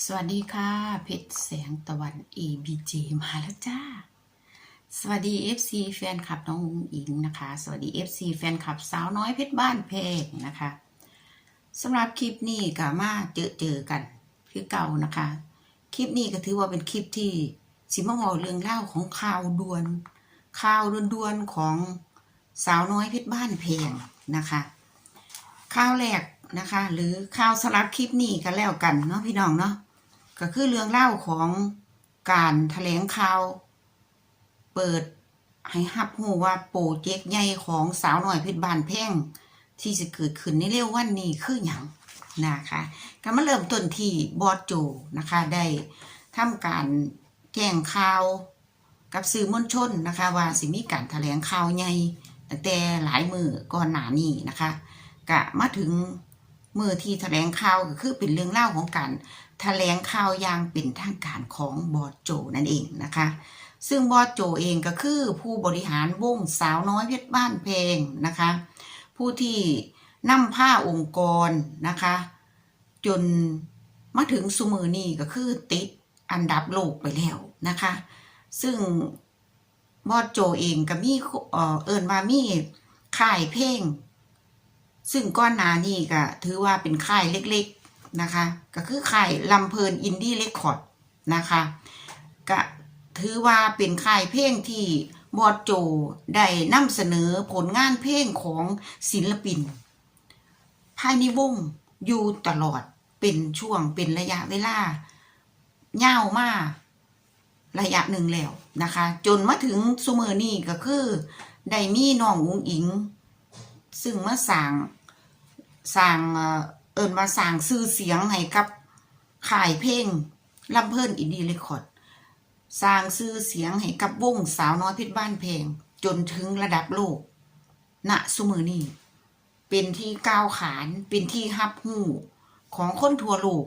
สวัสดีค่ะเพชรแสงตะวัน ABJ มาแล้วจ้า สวัสดี FC แฟนคลับน้องอุ๋งอิงนะคะ สวัสดี FC แฟนคลับสาวน้อยเพชรบ้านเพลงนะคะสำหรับคลิปนี้ก็มาเจอเจอกันคือเก่านะคะ คลิปนี้ก็ถือว่าเป็นคลิปที่สิมาบอกเรื่องเล่าของข่าวด่วนข่าวด่วนๆของสาวน้อยเพชรบ้านเพลงนะคะข่าวแรก นะคะ หรือข่าวสลับคลิปนี้กันแล้วกันเนาะพี่น้องเนาะก็คือเรื่องเล่าของการแถลงข่าว เปิดให้ฮับหูว่าโปรเจกต์ใหญ่ของสาวหน่อยเพชรบานแพงที่จะเกิดขึ้นในเร็ววันนี้คืออย่างนะคะก็มาเริ่มต้นที่บอสโจนะคะ ได้ทำการแจ้งข่าวกับสื่อมวลชนนะคะ ว่าสิมีการแถลงข่าวใหญ่แต่หลายมือก่อนหน้านี้นะคะ กะมาถึง มือที่แถลงข่าวก็คือเป็นเรื่องเล่าของการแถลงข่าวอย่างเป็นทางการของบอโจนั่นเองนะคะ ซึ่งบอโจเองก็คือผู้บริหารวงสาวน้อยเพชรบ้านเพลงนะคะ ผู้ที่นำผ้าองค์กรนะคะ จนมาถึงสุมือนี้ก็คือติดอันดับโลกไปแล้วนะคะ ซึ่งบอโจเองก็มีเอ่อเอินว่ามีค่ายเพลง ซึ่งก้อนนานี่ก็ถือว่าเป็นค่ายเล็กๆนะคะ ก็คือค่ายลำเพลินอินดี้เรคคอร์ดนะคะก็ถือว่าเป็นค่ายเพลงที่บอสโจได้นำเสนอผลงานเพลงของศิลปิน ภายในวงอยู่ตลอดเป็นช่วงเป็นระยะเวลายาวมากระยะหนึ่งแล้วนะคะ จนมาถึงสุเมอร์นี่ก็คือ ได้มีน้องอุ๋งอิง ซึ่งมาสั่ง สั่งเอ่อเอินมาสั่งซื้อเสียงให้กับขายเพลงลำเพิ่นอินดี้เรคคอร์ดสร้างซื้อเสียงให้กับวงสาวน้อยเพชรบ้านเพลง จนถึงระดับโลก ณสุมือนี้เป็นที่ก้าวขานเป็นที่ฮับหูของคนทั่วโลก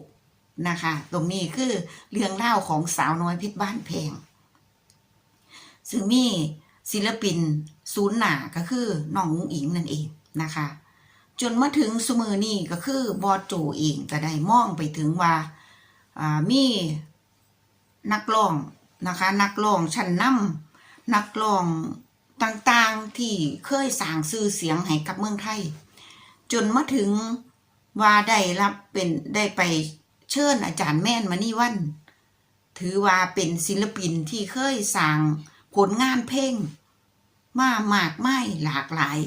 นะคะ ตรงนี้คือเรื่องเล่าของสาวน้อยเพชรบ้านเพลง ซึ่งมีศิลปินศูนย์หนาก็คือน้องอุ๋งอิงนั่นเองนะคะ จนมาถึงสมือนี่ก็คือบอโจเองก็ได้มองไปถึงว่าามีนักร้องนะคะ นักร้องชั้นนำนักร้องต่างๆที่เคยสร้างชื่อเสียงให้กับเมืองไทย จนมาถึงว่าได้รับเป็นได้ไปเชิญอาจารย์แม่นมานี่วัน ถือว่าเป็นศิลปินที่เคยสร้างผลงานเพลงมามากไม่หลากหลาย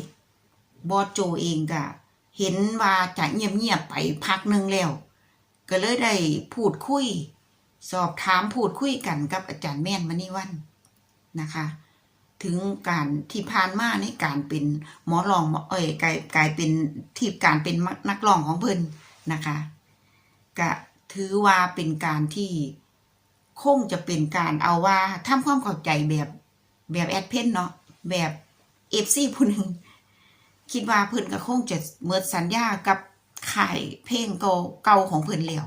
บอโจเองก็เห็นว่าจะเงียบๆไปพักหนึ่งแล้ว ก็เลยได้พูดคุย สอบถามพูดคุยกันกับอาจารย์แม่นมณีวันนะคะ ถึงการที่ผ่านมาในการเป็นหมอรองหมอเอ้ยกลายกลายเป็นที่การเป็นนักร้องของเพิ่นนะคะก็ถือว่าเป็นการที่คงจะเป็นการเอาว่าทำความเข้าใจแบบแบบแอดเพนเนาะแบบเอฟซีผู้หนึ่ง คิดว่าเพิ่นก็คงจะเมิดสัญญากับค่ายเพลงเก่าของเพิ่นแล้ว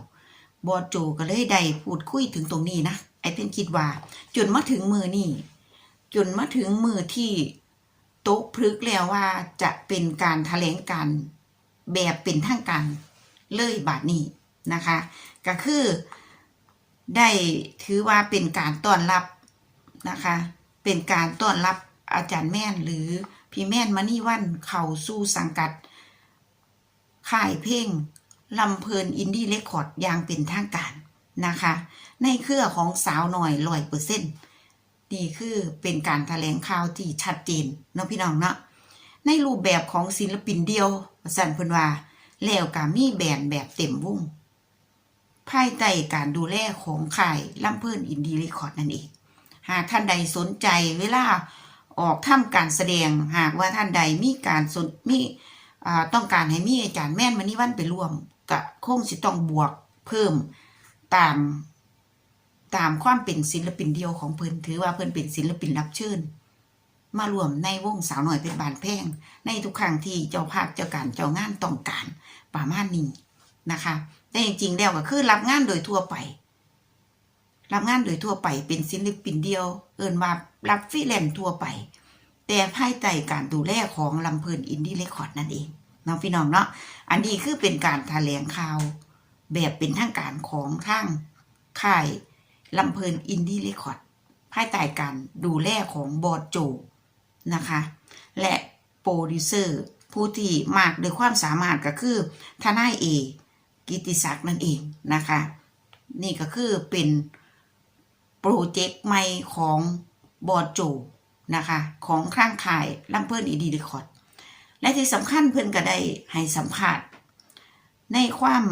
บอโจก็เลยได้พูดคุยถึงตรงนี้นะไอ้เพิ่นคิดว่า จนมาถึงมือนี่จนมาถึงมือที่โต๊ะพลึกแล้วว่าจะเป็นการแถลงการแบบเป็นทางการเลยบาทนี้นะคะ ก็คือได้ถือว่าเป็นการต้อนรับนะคะ เป็นการต้อนรับอาจารย์แม่นหรือ พี่แม่นมณีวันเข้าสู่สังกัด ค่ายเพลงลำเพลินอินดี้เรคคอร์ดอย่างเป็นทางการนะคะ ในเครือของสาวหน่อยร้อยเปอร์เซ็นต์นี่คือเป็นการแถลงข่าวที่ชัดเจนเนาะพี่น้องเนาะในรูปแบบของศิลปินเดียวสันพนว่า แล้วก็มีแบนแบบเต็มวงภายใต้การดูแลของค่ายลำเพลินอินดี้เรคคอร์ดนั่นเอง หากท่านใดสนใจเวลา ออกทำการแสดงหากว่าท่านใดมีการสนมีต้องการให้มีอาจารย์แม่นมณีวันไปร่วมก็คงสิต้องบวกเพิ่มตามตามความเป็นศิลปินเดียวของเพิ่นถือว่าเพิ่นเป็นศิลปินรับเชิญมารวมในวงสาวหน่อยเป็นบานแพ่ง ในทุกครั้งที่เจ้าภาพเจ้าการเจ้างานต้องการประมาณนี้นะคะ แต่จริงๆแล้วก็คือรับงานโดยทั่วไป รับงานโดยทั่วไปเป็นศิลปินเดียว เอินว่ารับฟรีแลนซ์ทั่วไป แต่ภายใต้การดูแลของลำเพลินอินดี้เรคคอร์ดนั่นเองน้องพี่น้องเนาะอันนี้คือเป็นการแถลงข่าว แบบเป็นทางการของทางค่ายลำเพลินอินดี้เรคคอร์ดภายใต้การดูแลของบอดโจนะคะ และโปรดิวเซอร์ผู้ที่มากด้วยความสามารถก็คือทนายเอกิติศักดิ์นั่นเองนะคะ นี่ก็คือเป็น โปรเจกต์ใหม่ของบอดโจนะคะ ของข้างข่ายลำเพิ่นอีดีเรคอร์ดและที่สำคัญเพิ่อนก็ได้ให้สัมภาษณ์ในความ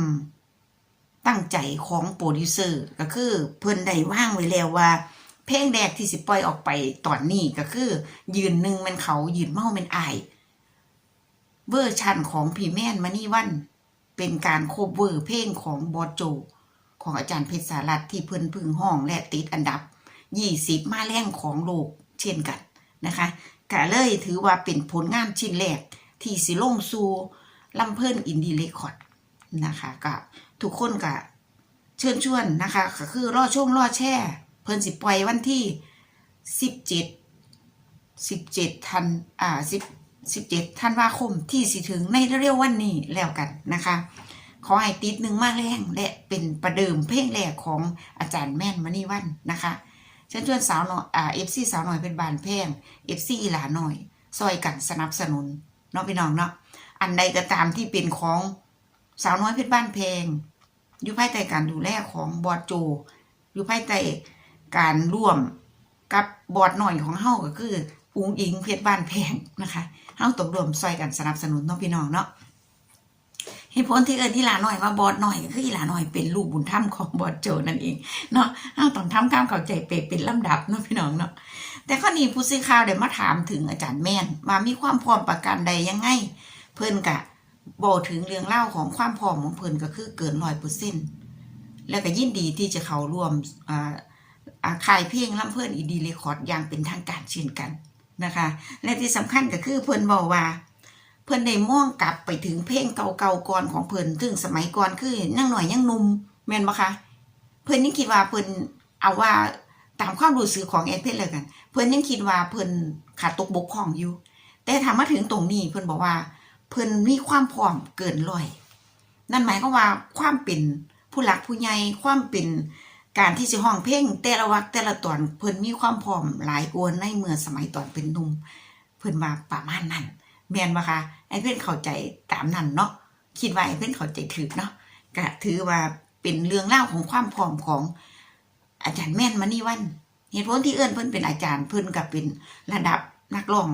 ตั้งใจของโปรดิวเซอร์ก็คือเพิ่อนได้ว่างไว้แล้วว่า เพลงแรกที่สิปล่อยออกไปตอนนี้ก็คือ ยืนหนึ่งเป็นเขายืนเมาเป็นอายเวอร์ชันของพีแมนมานี่วัน เป็นการโคเวอร์เพลงของบอสโจ ของอาจารย์เพชรสารัตน์ที่เพิ่นพึ่งห้องและติดอันดับ 20 มาแรงของโลกเช่นกันนะคะก็เลยถือว่าเป็นผลงานชิ้นแรกที่สิลงสู่ลำเพิ่นอินดีเรคคอร์ดนะคะก็ทุกคนก็เชิญชวนนะคะก็คือรอช่วงรอแช่ เพิ่นสิปล่อยวันที่ 17 17ธันอ่า10 17ธันวาคมที่สิถึงในเร็ววันนี้แล้วกันนะคะ ขอให้ติดหนึ่งมาแรงและเป็นประเดิมเพลงแรกของอาจารย์แม่นมณีวันนะคะเชิญชวนสาวหน่อยอ่าเอฟซีสาวหน่อยเป็นบานแพงเอฟซีอีหลาหน่อยซอยกันสนับสนุนเนาะพี่น้องเนาะอันใดก็ตามที่เป็นของสาวน้อยเพชรบ้านแพงอยู่ภายใต้การดูแลของบอดโจ อยู่ภายใต้การร่วมกับบอดหน่อยของเฮาก็คืออุ้งอิงเพชรบ้านแพงนะคะเฮาตกรวมซอยกันสนับสนุนเนาะพี่น้องเนาะ ตุผลที่เอิญที่หลาหน่อยว่าบอดหน่อยก็คืออีหลาหน่อยเป็นลูกบุญธรรมของบอดโจนั่นเองเนาะเอาต้องทำข้ามเข้าใจเปเป็นลำดับเนาะพี่น้องเนาะแต่ข้อนี้ผู้สื่อข่าวได้มาถามถึงอาจารย์แม่นว่ามีความพร้อมประการใดยังไง เพิ่นกะบอกถึงเรื่องเล่าของความพร้อมของเพิ่นก็คือเกินร้อยเปอร์เซ็นต์แล้วก็ยินดีที่จะเข้าร่วมอ่าอ่าค่ายเพลงลำเพิ่อนอีดีเรคคอร์ดอย่างเป็นทางการเช่นกันนะคะ และที่สำคัญก็คือเพิ่นบอกว่า พิ่นได้มองกลับไปถึงเพลงเก่าๆก่อนของเพิ่นถึงสมัยก่อนคือยังหน่อยยังหนุ่มแม่นบ่คะเพิ่นยังคิดว่าเพิ่นเอาว่าตามความรู้สึกของแอดเพนเลยกัน เพิ่นยังคิดว่าเพิ่นขาดตกบกพร่องอยู่ แต่ถามมาถึงตรงนี้เพิ่นบอกว่า เพิ่นมีความพร้อมเกินร้อย นั่นหมายความว่าความเป็นผู้หลักผู้ใหญ่ความเป็นการที่สิห้องเพลงแต่ละวักแต่ละตอนเพิ่นมีความพร้อมหลายกว่าในเมื่อสมัยตอนเป็นหนุ่มเพิ่นว่าประมาณนั้น แม่นบ่คะไอ้เพื่อนเข้าใจตามนั้นเนาะคิดว่าไอ้เพื่อนเข้าใจถือเนาะก็ถือว่าเป็นเรื่องเล่าของความพร้อมของอาจารย์แม่นมานี่วันเหตุผลที่เอื้อนเพิ่อนเป็นอาจารย์เพิ่อนก็เป็นระดับนักร้อง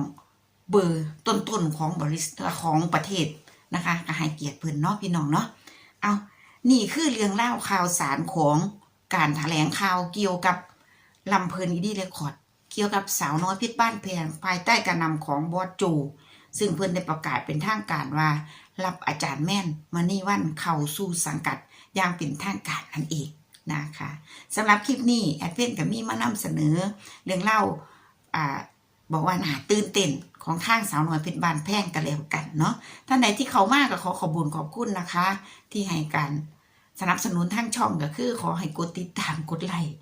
เบอร์ต้นๆของบริษัทของประเทศนะคะก็ให้เกียรติเพิ่อนเนาะพี่น้องเนาะเอานี่คือเรื่องเล่าข่าวสารของการแถลงข่าวเกี่ยวกับลำเพลินอีดีเรคคอร์ดเกี่ยวกับสาวน้อยพชรบ้านแพงภายใต้การนำของบอสโจ ซึ่งเพื่อนได้ประกาศเป็นทางการว่า รับอาจารย์แม่นมานี่วันเข้าสู่สังกัดอย่างเป็นทางการนั่นเองนะคะสำหรับคลิปนี้แอดเพนกับมี่มานำเสนอ เรื่องเล่าอ่าบอกว่าหาตื่นเต้นของทางสาวน้อยเพชรบานแพงกันแล้วกันเนาะท่านใดที่เขามากก็ขอขอบุญขอบคุณนะคะ ที่ให้การสนับสนุนทางช่องก็คือ ขอให้กดติดตามกดไลค์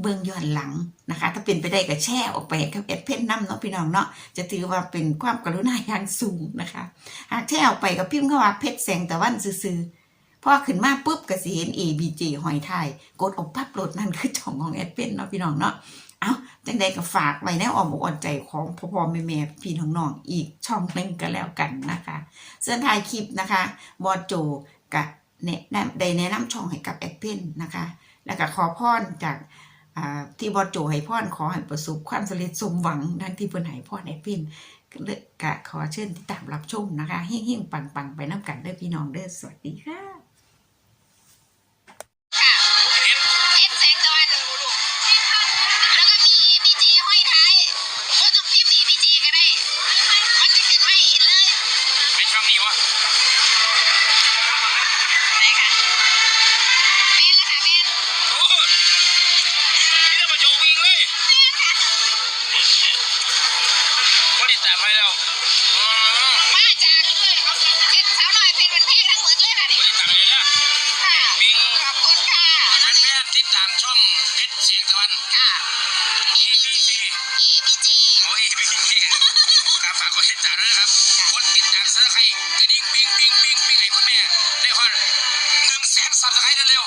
เบื้องย้อนหลังนะคะ ถ้าเป็นไปได้ก็แชร์ออกไปกับแอดเพนน้ำเนาะพี่น้องเนาะจะถือว่าเป็นความกรุณาอย่างสูงนะคะ หากแชร์ออกไปก็พิมพ์เขาว่าเพชรแสงตะวันซื่อๆพอขึ้นมาปุ๊บก็สิเห็น A B J หอยไทยกดออกปั๊บโหลดนั่นคือช่องของแอดเพนเนาะพี่น้องเนาะเอาจังใดก็ฝากไว้ในอ้อมอกอ่อนใจของพ่อพ่อแม่แม่พี่น้องๆอีกช่องหนึงก็แล้วกันนะคะเส่วนท้ายคลิปนะคะบอโจกับแนะนำได้แนะนำช่องให้กับแอดเพนนะคะ แล้วก็ขอพรจาก ที่บอสโจให้พ่อขอให้ประสบความสำเร็จสมหวังดังที่เพิ่นให้พรให้เป็นเลกะขอเชิญติดตามรับชมนะคะเฮ้งๆปังๆ ไปน้ำกันเด้อพี่น้องเด้อสวัสดีค่ะ มาจ้าอืมาจากเลยสาวน้อยเพชรเป็นเพลงทั้งหมดเลยค่ะนี่ก็ติดตามเลยนะค่ะวิ่งขอบคุณค่ะแม่ติดตามช่องเพชรเสียงตะวันค่ะ ABC EBG โอ้ย ABC ครับฝากกดติดตามด้วยนะครับกดติดตามเสื้อใครกระดิ่งปิ้งปิ้งปิ้งปิ้งให้คุณแม่ได้ฮอดหนึ่งแสนซับสไครต์เร็ว